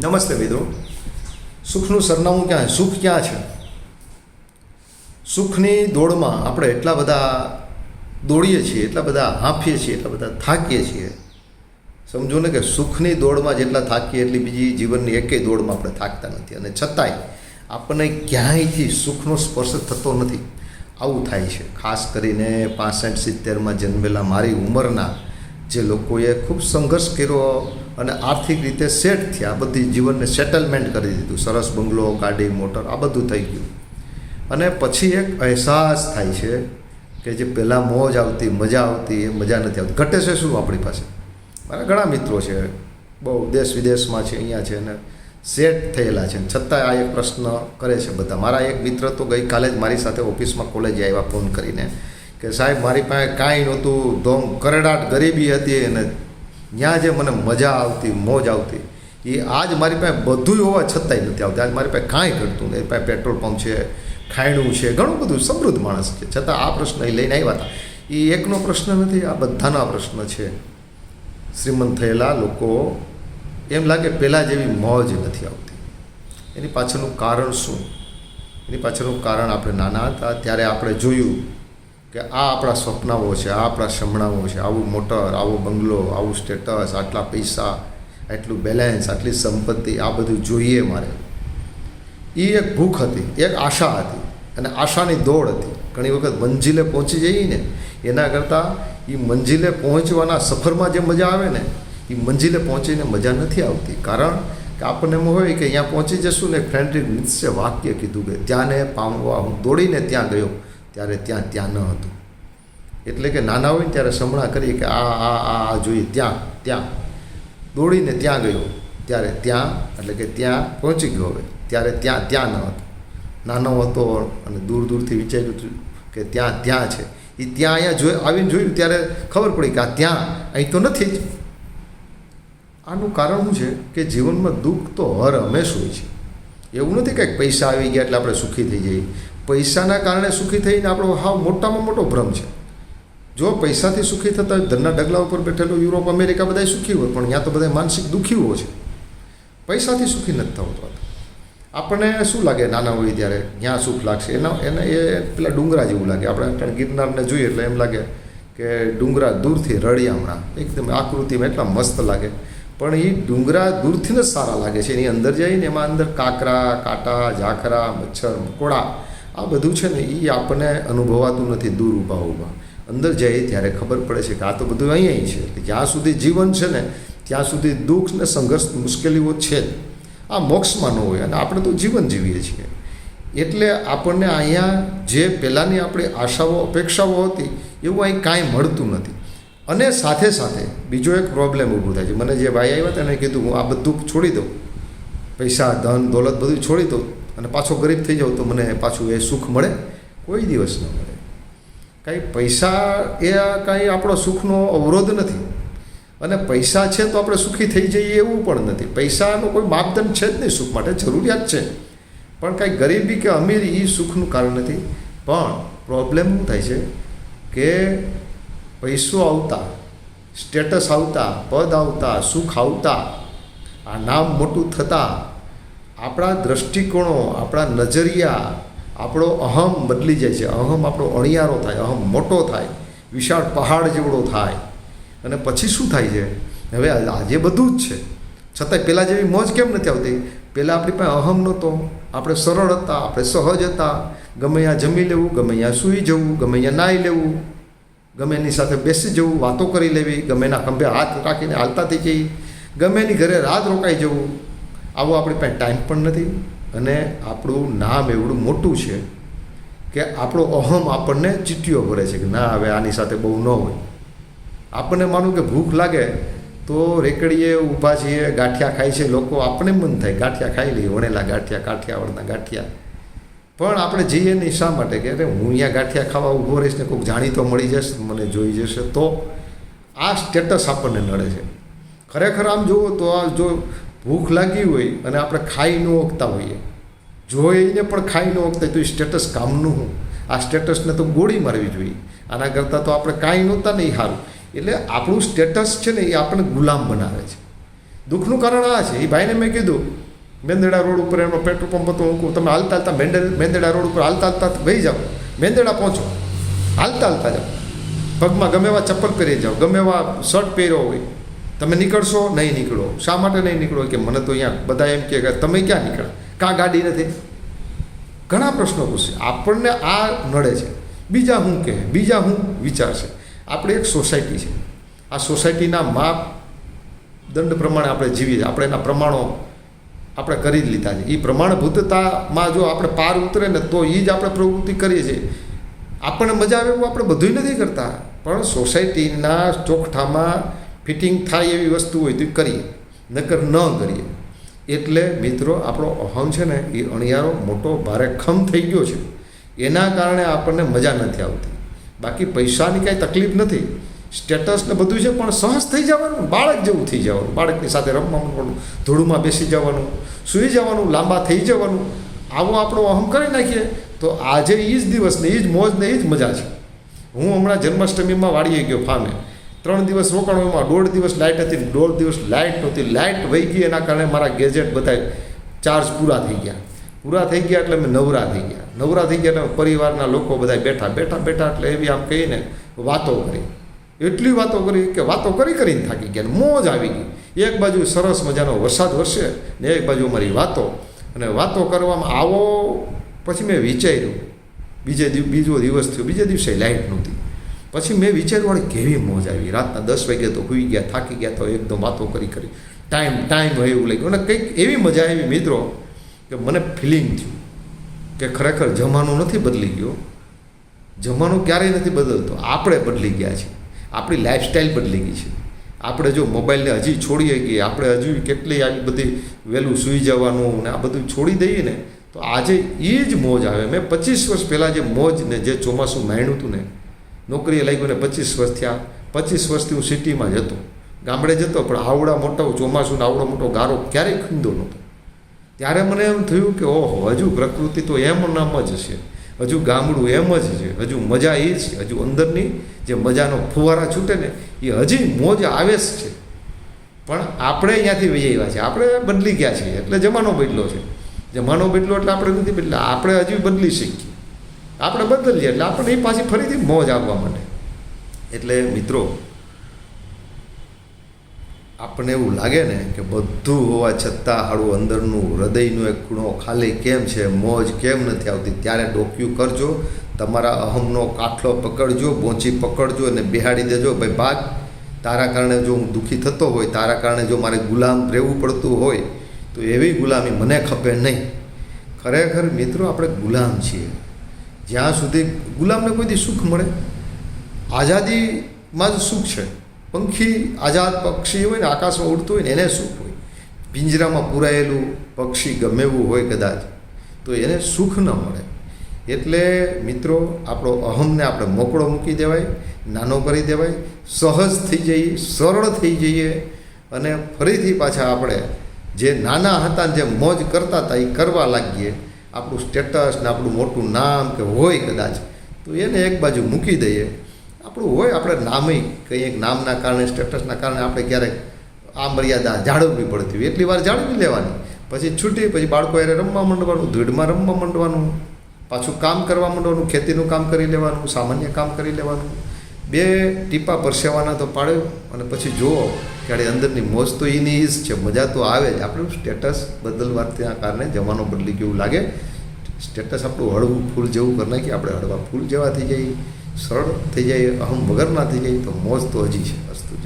નમસ્તે મિત્રો. સુખનું સરનામું ક્યાં છે? સુખ ક્યાં છે? સુખની દોડમાં આપણે એટલા બધા દોડીએ છીએ, એટલા બધા હાંફીએ છીએ, એટલા બધા થાકીએ છીએ. સમજો ને કે સુખની દોડમાં જેટલા થાકીએ, એટલી બીજી જીવનની એકેય દોડમાં આપણે થાકતા નથી. અને છતાંય આપણને ક્યાંયથી સુખનો સ્પર્શ થતો નથી, આવું થાય છે. ખાસ કરીને પાસઠ સિત્તેરમાં જન્મેલા મારી ઉંમરના જે લોકોએ ખૂબ સંઘર્ષ કર્યો અને આર્થિક રીતે સેટ થયા. બધી જીવનને સેટલમેન્ટ કરી દીધું. સરસ બંગલો, ગાડી, મોટર, આ બધું થઈ ગયું. અને પછી એક અહેસાસ થાય છે કે જે પહેલાં મોજ આવતી, મજા આવતી, એ મજા નથી આવતી. ઘટે છે શું આપણી પાસે? મારા ઘણા મિત્રો છે. બહુ દેશ વિદેશમાં છે, અહીંયા છે અને સેટ થયેલા છે. છતાંય આ એક પ્રશ્ન કરે છે બધા. મારા એક મિત્ર તો ગઈકાલે જ મારી સાથે ઓફિસમાં કોલેજે આવ્યા, ફોન કરીને. કે સાહેબ, મારી પાસે કાંઈ નહોતું. ધોમ કરડાટ ગરીબી હતી અને ત્યાં જે મને મજા આવતી, મોજ આવતી, એ આજ મારી પાસે બધું હોવા છતાંય નથી આવતી. આજ મારી પાસે કાંઈ ઘટતું નહીં પાસે પેટ્રોલ પંપ છે, ખાયણું છે, ઘણું બધું સમૃદ્ધ માણસ છે. છતાં આ પ્રશ્ન એ લઈને આવ્યા હતા. એ એકનો પ્રશ્ન નથી, આ બધાના પ્રશ્ન છે. શ્રીમંત થયેલા લોકો એમ લાગે પહેલાં જેવી મોજ નથી આવતી. એની પાછળનું કારણ શું? એની પાછળનું કારણ આપણે નાના હતા, ત્યારે આપણે જોયું કે આ આપણા સ્વપ્નાઓ છે, આ આપણા શમણાઓ છે, આવું મોટર, આવો બંગલો, આવું સ્ટેટસ આટલા પૈસા, આટલું બેલેન્સ આટલી સંપત્તિ, આ બધું જોઈએ મારે. એ એક ભૂખ હતી, એક આશા હતી અને આશાની દોડ હતી. ઘણી વખત મંજિલે પહોંચી જઈએ ને, એના કરતાં એ મંજિલે પહોંચવાના સફરમાં જે મજા આવે ને એ મંજિલે પહોંચીને મજા નથી આવતી. કારણ કે આપણને એમ હોય કે અહીંયા પહોંચી જશું ને ફ્રેન્ડ્રિક નિત્સે વાક્ય કીધું કે ત્યાંને પામવા, હું દોડીને ત્યાં ગયો. ત્યારે ત્યાં ત્યાં ન હતું. એટલે કે નાના હોય ત્યારે સમણા કરીએ કે આ આ આ આ જોઈએ, ત્યાં ત્યાં. દોડીને ત્યાં ગયો. ત્યારે ત્યાં, એટલે કે ત્યાં પહોંચી ગયો હવે. ત્યારે ત્યાં ત્યાં ન હતું. નાનો હતો અને દૂર દૂરથી વિચાર્યું હતું કે ત્યાં ત્યાં છે. એ ત્યાં અહીંયા જોઈ, આવીને જોયું ત્યારે ખબર પડી કે આ ત્યાં, અહીં તો નથી જ. આનું કારણ શું છે કે જીવનમાં દુઃખ તો હર હંમેશ હોય છે. એવું નથી કંઈક પૈસા આવી ગયા એટલે આપણે સુખી થઈ જઈએ. પૈસાના કારણે સુખી થઈને આપણો હાવ મોટામાં મોટો ભ્રમ છે. જો પૈસાથી સુખી થતા હોય, ધનના ડગલા ઉપર બેઠેલો યુરોપ, અમેરિકા બધા સુખી હોય, પણ ત્યાં તો બધા માનસિક દુઃખીઓ છે. પૈસાથી સુખી નથી થતો આપણને શું લાગે નાના હોય ત્યારે? ત્યાં સુખ લાગશે? એના, એને એ પેલા ડુંગરા જેવું લાગે. આપણે ગિરનારને જોઈએ એટલે એમ લાગે કે ડુંગરા દૂરથી રળિયામણા એકદમ આકૃતિમાં એટલા મસ્ત લાગે. પણ એ ડુંગરા દૂરથી જ સારા લાગે છે. એની અંદર જઈને એમાં અંદર કાંકરા, કાંટા ઝાકરા મચ્છર, મકોડા આ બધું છે ને એ આપણને અનુભવાતું નથી દૂર ઊભા ઊભા. અંદર જઈએ ત્યારે ખબર પડે છે કે આ તો બધું અહીંયા છે. જ્યાં સુધી જીવન છે ને, ત્યાં સુધી દુઃખ ને સંઘર્ષ મુશ્કેલીઓ છે આ મોક્ષમાં ન હોય અને આપણે તો જીવન જીવીએ છીએ. એટલે આપણને અહીંયા જે પહેલાંની આપણી આશાઓ, અપેક્ષાઓ હતી, એવું અહીં કાંઈ મળતું નથી. અને સાથે સાથે બીજો એક પ્રોબ્લેમ ઊભો થાય છે. મને જે ભાઈ આવ્યા હતા એને કીધું, હું આ બધું છોડી દઉં. પૈસા, ધન, દોલત બધું છોડી દઉં. અને પાછો ગરીબ થઈ જાઉં તો મને પાછું એ સુખ મળે? કોઈ દિવસ ન મળે. કાંઈ પૈસા એ કાંઈ આપણો સુખનો અવરોધ નથી. અને પૈસા છે તો આપણે સુખી થઈ જઈએ એવું પણ નથી. પૈસાનો કોઈ માપદંડ છે જ નહીં સુખ માટે, જરૂરિયાત છે. પણ કાંઈ ગરીબી કે અમીરી એ સુખનું કારણ નથી. પણ પ્રોબ્લેમ શું થાય છે કે પૈસો આવતા, સ્ટેટસ આવતા, પદ આવતા, સુખ આવતા, આ નામ મોટું થતાં આપણા દૃષ્ટિકોણો આપણા નજરિયા, આપણો અહમ બદલી જાય છે. અહમ આપણો અણિયારો થાય, અહમ મોટો થાય, વિશાળ પહાડ જેવડો થાય. અને પછી શું થાય છે? હવે આજે બધું જ છે. છતાંય પહેલાં જેવી મોજ કેમ નથી આવતી? પહેલાં આપણી પાસે અહમ નહોતો. આપણે સરળ હતા, આપણે સહજ હતા. ગમે ત્યાં જમી લેવું, ગમે ત્યાં સૂઈ જવું, ગમે ત્યાં નાહી લેવું, ગમે એની સાથે બેસી જવું, વાતો કરી લેવી, ગમે એના ખંભે હાથ રાખીને હાલતા થઈ જઈ, ગમે એની ઘરે રાત રોકાઈ જવું આવો આપણી પાસે ટાઈમ પણ નથી અને આપણું નામ એવડું મોટું છે કે આપણો અહમ આપણને ચીટીઓ ભરે છે કે ના, હવે આની સાથે બહુ ન હોય. આપણને માનું કે ભૂખ લાગે તો રેકડીએ ઊભા છીએ, ગાંઠિયા ખાય છે, લોકો આપણે મન થાય, ગાંઠિયા ખાઈ લઈએ, વણેલા ગાંઠિયા, કાઠિયાવાડના ગાંઠિયા. પણ આપણે જઈએ નહીં શા માટે કે અરે હું અહીંયા ગાંઠિયા ખાવા ઊભો રહીશ ને કોઈક જાણીતો મળી જશે, મને જોઈ જશે તો આ સ્ટેટસ આપણને નડે છે. ખરેખર આમ જુઓ તો આ જો ભૂખ લાગી હોય અને આપણે ખાઈ ન ઓગતા હોઈએ. જોઈને પણ ખાઈ ન ઓગતા તો એ સ્ટેટસ કામનું હું આ સ્ટેટસને તો ગોળી મારવી જોઈએ. આના કરતાં તો આપણે કાંઈ નહોતા ને એ સારું એટલે આપણું સ્ટેટસ છે ને એ આપણને ગુલામ બનાવે છે. દુઃખનું કારણ આ છે. એ ભાઈને મેં કીધું, મેંદડા રોડ ઉપર એનો પેટ્રોલ પંપ હતો, હું તમે હાલતા હાલતા મેંદે મેંદડા રોડ ઉપર હાલતા હાલતા વહી જાઓ. મેંદડા પહોંચો. હાલતા હાલતા જાઓ. પગમાં ગમે એવા ચપ્પલ પહેરી જાઓ. ગમે એવા શર્ટ પહેર્યો હોય. તમે નીકળશો, નહીં નીકળો. શા માટે નહીં નીકળો? કે મને તો અહીંયા બધા એમ કહે કે તમે ક્યાં નીકળો? કાં ગાડી નથી? ઘણા પ્રશ્નો પૂછશે આપણને આ નડે છે. બીજા શું કહે? બીજા શું વિચારશે. આપણે એક સોસાયટી છે. આ સોસાયટીના માપ દંડ પ્રમાણે આપણે જીવીએ આપણે એના પ્રમાણો આપણે કરી જ લીધા છે. એ પ્રમાણભૂતતામાં જો આપણે પાર ઉતરે ને તો એ જ આપણે પ્રવૃત્તિ કરીએ છીએ. આપણને મજા આવે એવું આપણે બધુંય નથી કરતા. પણ સોસાયટીના ચોકઠામાં ફિટિંગ થાય એવી વસ્તુ હોય તો કરીએ, નકર ન કરીએ. એટલે મિત્રો, આપણો અહમ છે ને, એ અણિયારો મોટો ભારે ખમ થઈ ગયો છે. એના કારણે આપણને મજા નથી આવતી. બાકી પૈસાની કાંઈ તકલીફ નથી. સ્ટેટસ ને બધું છે, પણ સહજ થઈ જવાનું, બાળક જેવું થઈ જવાનું. બાળકની સાથે રમવાનું ધૂળમાં બેસી જવાનું, સૂઈ જવાનું, લાંબા થઈ જવાનું. આવો આપણો અહમ કરી નાખીએ, તો આજે એ જ દિવસ ને એ જ મોજ ને એ જ મજા છે. હું હમણાં જન્માષ્ટમીમાં વાળીએ ગયો ફામે. ત્રણ દિવસ રોકાણો એમાં દોઢ દિવસ લાઇટ હતી દોઢ દિવસ લાઇટ નહોતી. લાઇટ વહી ગઈ, એના કારણે મારા ગેજેટ બધા ચાર્જ પૂરા થઈ ગયા. પૂરા થઈ ગયા એટલે મેં નવરા થઈ ગયા. નવરા થઈ ગયા એટલે પરિવારના લોકો બધા બેઠા બેઠા બેઠા એટલે એવી આમ કહીને વાતો કરી. એટલી વાતો કરી કે વાતો કરી કરીને થાકી ગયા મોજ આવી ગઈ. એક બાજુ સરસ મજાનો વરસાદ વરસે ને એક બાજુ મારી વાતો. અને વાતો કરવામાં આવો, પછી મેં વિચાર્યું. બીજે બીજો દિવસ થયો. બીજે દિવસે લાઇટ નહોતી. પછી મેં વિચાર્યું વાળી કેવી મોજ આવી? રાતના દસ વાગે તો હોઈ ગયા, થાકી ગયા તો એકદમ વાતો કરી કરી. ટાઈમ ટાઈમ હોય એવું લાગ્યું. અને કંઈક એવી મજા આવી મિત્રો કે મને ફિલિંગ થયું કે ખરેખર જમાનો નથી બદલી ગયો. જમાનો ક્યારેય નથી બદલતો. આપણે બદલી ગયા છીએ. આપણી લાઈફસ્ટાઈલ બદલી ગઈ છે. આપણે જો મોબાઈલને હજી છોડીએ કે આપણે હજુ કેટલી આવી બધી વહેલું સૂઈ જવાનું ને આ બધું છોડી દઈએ ને, તો આજે એ જ મોજ આવે. મેં પચીસ વર્ષ પહેલાં જે મોજ ને જે ચોમાસું માણ્યું હતું ને નોકરીએ લાગ્યું ને પચીસ વર્ષ થયા. પચીસ વર્ષથી હું સિટીમાં જતો ગામડે જતો પણ આવડા મોટો, ચોમાસું ને આવડો મોટો ગારો ક્યારેય ખીંદો નહોતો. ત્યારે મને એમ થયું કે, ઓહો, હજુ પ્રકૃતિ તો એમ નામ જ છે. હજુ ગામડું એમ જ છે. હજુ મજા એ છે. હજુ અંદરની જે મજાનો ફુવારા છૂટે ને, એ હજી મોજ આવે જ છે. પણ આપણે અહીંયાથી વહી આવ્યા છે આપણે બદલી ગયા છીએ. એટલે જમાનો બદલો છે. જમાનો બદલો એટલે આપણે નથી બદલા આપણે હજી બદલી શીખીએ આપણે બદલીએ એટલે આપણે એ પાછી ફરીથી મોજ આવવા માટે. એટલે મિત્રો, આપણને એવું લાગે ને કે બધું હોવા છતાં હાડું અંદરનું હૃદયનું એક ખૂણો ખાલી કેમ છે? મોજ કેમ નથી આવતી? ત્યારે ડોક્યું કરજો, તમારા અહમનો કાઠલો પકડજો, બોંચી પકડજો અને બિહાડી દેજો. ભાઈ ભાગ તારા કારણે જો હું દુઃખી થતો હોય, તારા કારણે જો મારે ગુલામ રહેવું પડતું હોય, તો એવી ગુલામી મને ખપે નહીં. ખરેખર મિત્રો, આપણે ગુલામ છીએ. જ્યાં સુધી ગુલામને કોઈ દી સુખ મળે, આઝાદીમાં જ સુખ છે. પંખી, આઝાદ પક્ષી હોય ને, આકાશમાં ઉડતું હોય ને, એને સુખ હોય. પિંજરામાં પૂરાયેલું પક્ષી ગમે એવું હોય કદાચ, તો એને સુખ ન મળે. એટલે મિત્રો, આપણો અહમને આપણે મોકળો મૂકી દેવાય, નાનો કરી દેવાય, સહજ થઈ જઈએ, સરળ થઈ જઈએ, અને ફરીથી પાછા આપણે જે નાના હતા જે મોજ કરતા હતા, એ કરવા લાગીએ. આપણું સ્ટેટસ ને આપણું મોટું નામ કે હોય કદાચ, તો એને એક બાજુ મૂકી દઈએ. આપણું હોય, આપણે નામે કંઈ એક નામના કારણે સ્ટેટસના કારણે આપણે ક્યારેક આ મર્યાદા જાળવવી પડતી હોય. એટલી વાર જાળવી લેવાની. પછી છૂટી, પછી બાળકો એને રમવા માંડવાનું, ધૂળમાં રમવા માંડવાનું, પાછું કામ કરવા માંડવાનું, ખેતીનું કામ કરી લેવાનું, સામાન્ય કામ કરી લેવાનું. બે ટીપા પરસેવાના તો પાડ્યો અને પછી જુઓ કે અંદરની મોજ તો એની જ છે, મજા તો આવે જ. આપણું સ્ટેટસ બદલવાના કારણે જમાનો બદલી ગયું લાગે. સ્ટેટસ આપણું હળવું ફૂલ જેવું કરી નાખીએ, આપણે હળવા ફૂલ જેવા થઈ જઈએ, સરળ થઈ જાય અહમ વગરના થઈ જાય તો મોજ તો હજી છે અસ્તુ